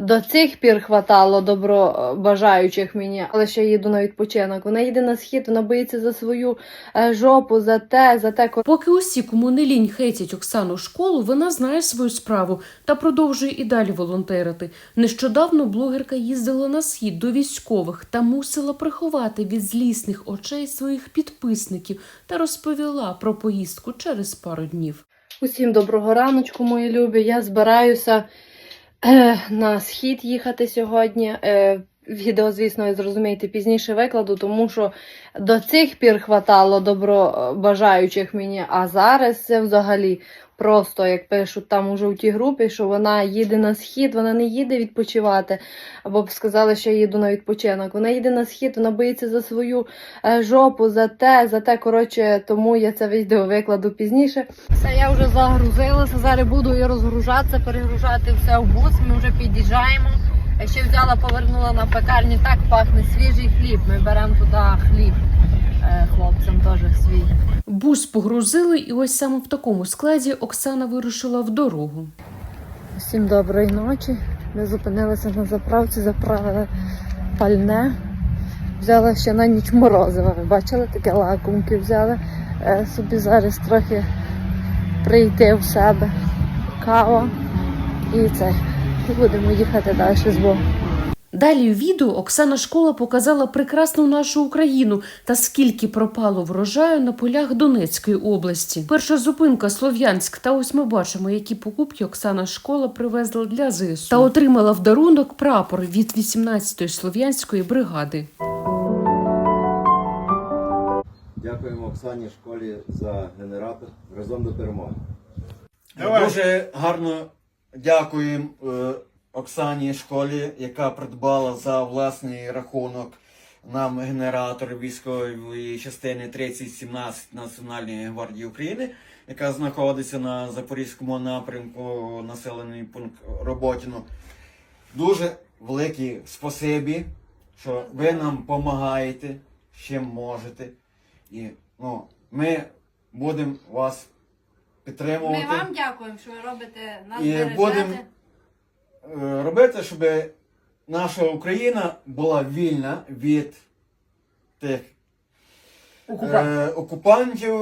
До цих пір хватало добро бажаючих мені, але ще їду на відпочинок. Вона їде на схід, вона боїться за свою е, жопу, за те, за те. Поки усі, кому не лінь хейтять Оксану в школу, вона знає свою справу та продовжує і далі волонтерити. Нещодавно блогерка їздила на схід до військових та мусила приховати від злісних очей своїх підписників та розповіла про поїздку через пару днів. Усім доброго раночку, мої любі. Я збираюся е, на схід їхати сьогодні. Е, відео, звісно, зрозумієте, пізніше викладу, тому що до цих пір хватало добро бажаючих мені, а зараз це взагалі просто, як пишуть там у жовтій групі, що вона їде на схід, вона не їде відпочивати, або б сказали, що я їду на відпочинок. Вона їде на схід, вона боїться за свою е, жопу, за те, за те. Коротше, тому я це відео викладу пізніше. Все, я вже загрузилася. Зараз буду я розгружатися, перегружати все в бус. Ми вже під'їжджаємо. Я ще взяла, повернула на пекарню. Так пахне свіжий хліб. Ми беремо туди хліб е, хлопцям теж свій. Бус погрузили, і ось саме в такому складі Оксана вирушила в дорогу. Всім доброї ночі. Ми зупинилися на заправці, заправили пальне. Взяла ще на ніч морозива. Ви бачили таке лакомки взяли. Е, собі зараз трохи прийти в себе. Кава і це. І будемо їхати далі з Богом. Далі у відео Оксана Школа показала прекрасну нашу Україну та скільки пропало врожаю на полях Донецької області. Перша зупинка Слов'янськ. Та ось ми бачимо, які покупки Оксана Школа привезла для ЗСУ та отримала в дарунок прапор від 18-ї слов'янської бригади. Дякуємо Оксані школі за генератор разом до перемоги. Дуже гарно дякуємо е, Оксані школі, яка придбала за власний рахунок нам генератор військової частини 3017 Національної гвардії України, яка знаходиться на Запорізькому напрямку, населений пункт Роботіно. Дуже велике спасибі, що ви нам допомагаєте, чим можете. І ну, ми будемо вас підтримувати. Ми вам дякуємо, що ви робите нас І бережете. будемо е, робити, щоб наша Україна була вільна від тих е, окупантів.